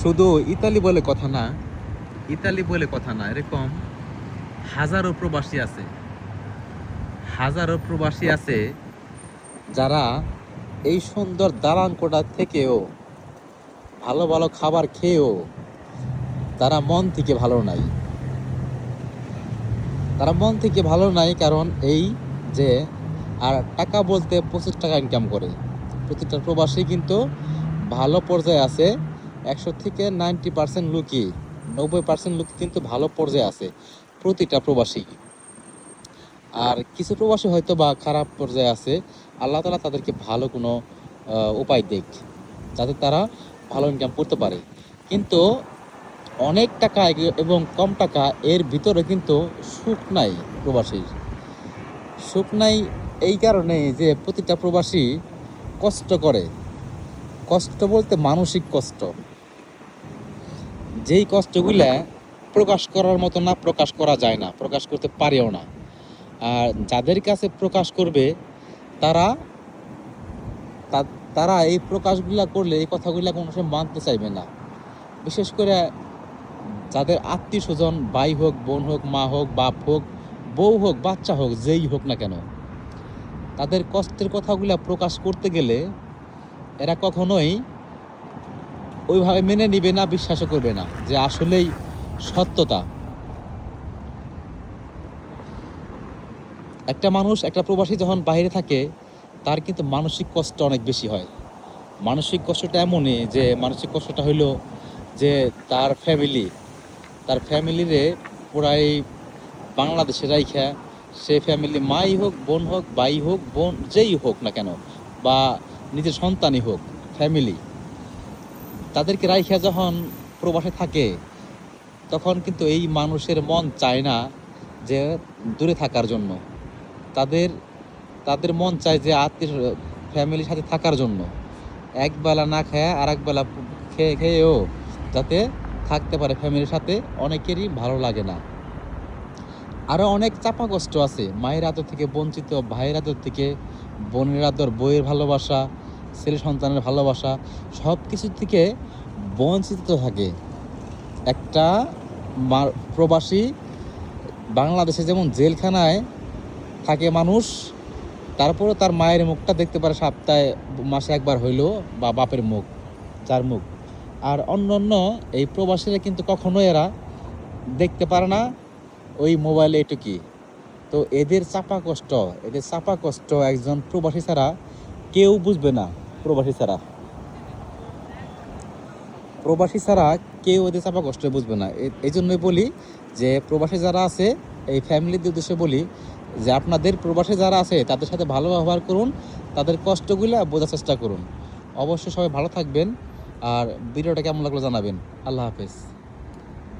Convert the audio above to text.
শুধু ইতালি বলে কথা না, ইতালি বলে কথা না, এরকম হাজারো প্রবাসী আছে, হাজারো প্রবাসী আছে যারা এই সুন্দর দালান কোটা থেকেও ভালো ভালো খাবার খেয়েও তারা মন থেকে ভালো নাই। তারা মন থেকে ভালো নাই কারণ এই যে, আর টাকা বলতে পঁচিশ টাকা ইনকাম করে। প্রতিটা প্রবাসী কিন্তু ভালো পর্যায়ে আছে। একশো থেকে নাইনটি পার্সেন্ট লুকই, নব্বই পার্সেন্ট লোক কিন্তু ভালো পর্যায়ে আছে প্রতিটা প্রবাসী। আর কিছু প্রবাসী হয়তো বা খারাপ পর্যায়ে আছে, আল্লাহ তালা তাদেরকে ভালো কোনো উপায় দেখ, যাতে তারা ভালো ইনকাম করতে পারে। কিন্তু অনেক টাকা এবং কম টাকা এর ভিতরে কিন্তু সুখ নাই প্রবাসীর। সুখ নাই এই কারণে যে প্রতিটা প্রবাসী কষ্ট করে। কষ্ট বলতে মানসিক কষ্ট। যেই কষ্টগুলা প্রকাশ করার মতো না, প্রকাশ করা যায় না, প্রকাশ করতে পারেও না। আর যাদের কাছে প্রকাশ করবে, তারা তারা এই প্রকাশগুলা করলে, এই কথাগুলা কোনো সময় মানতে চাইবে না। বিশেষ করে যাদের আত্মীয় স্বজন ভাই হোক, বোন হোক, মা হোক, বাপ হোক, বউ হোক, বাচ্চা হোক, যেই হোক না কেন, তাদের কষ্টের কথাগুলা প্রকাশ করতে গেলে, এরা কখনোই ওইভাবে মেনে নিবে না, বিশ্বাসও করবে না যে আসলেই সত্যতা। একটা মানুষ, একটা প্রবাসী যখন বাইরে থাকে, তার কিন্তু মানসিক কষ্ট অনেক বেশি হয়। মানসিক কষ্টটা এমনই যে মানসিক কষ্টটা হইল যে তার ফ্যামিলি, তার ফ্যামিলিরে পুরাই বাংলাদেশে রাইখা, সে ফ্যামিলি মাই হোক, বোন হোক ভাই হোক, বোন যেই হোক না কেন, বা নিজের সন্তানই হোক, ফ্যামিলি। তাদেরকে রাইখা যখন প্রবাসে থাকে, তখন কিন্তু এই মানুষের মন চায় না যে দূরে থাকার জন্য। তাদের তাদের মন চায় যে আত্মীয় ফ্যামিলির সাথে থাকার জন্য। একবেলা না খেয়ে আর একবেলা খেয়ে, খেয়েও যাতে থাকতে পারে ফ্যামিলির সাথে, অনেকেরই ভালো লাগে না। আরও অনেক চাপা কষ্ট আছে। মায়ের আদর থেকে বঞ্চিত, ভাইয়ের আদর থেকে বোনের আদর বইয়ের ভালোবাসা ছেলে সন্তানের ভালোবাসা সব কিছু থেকে বঞ্চিত থাকে। একটা প্রবাসী বাংলাদেশে যেমন জেলখানায় থাকে মানুষ তারপরে তার মায়ের মুখটা দেখতে পারে সপ্তাহে মাসে একবার হইল বা বাপের মুখ, যার মুখ। আর অন্য অন্য এই প্রবাসীরা কিন্তু কখনো এরা দেখতে পারে না ওই মোবাইলে এটুকি। তো এদের চাপা কষ্ট, এদের চাপা কষ্ট একজন প্রবাসী ছাড়া কেউ বুঝবে না প্রবাসী ছাড়া। প্রবাসী ছাড়া কেউ এদের চাপা কষ্ট বুঝবে না। এই জন্যই বলি যে প্রবাসী যারা আছে, এই ফ্যামিলির উদ্দেশ্যে বলি যে আপনাদের প্রবাসী যারা আছে, তাদের সাথে ভালো ব্যবহার করুন, তাদের কষ্টগুলো বোঝার চেষ্টা করুন। অবশ্যই সবাই ভালো থাকবেন, আর ভিডিওটা কেমন লাগল জানাবেন। আল্লাহ হাফেজ।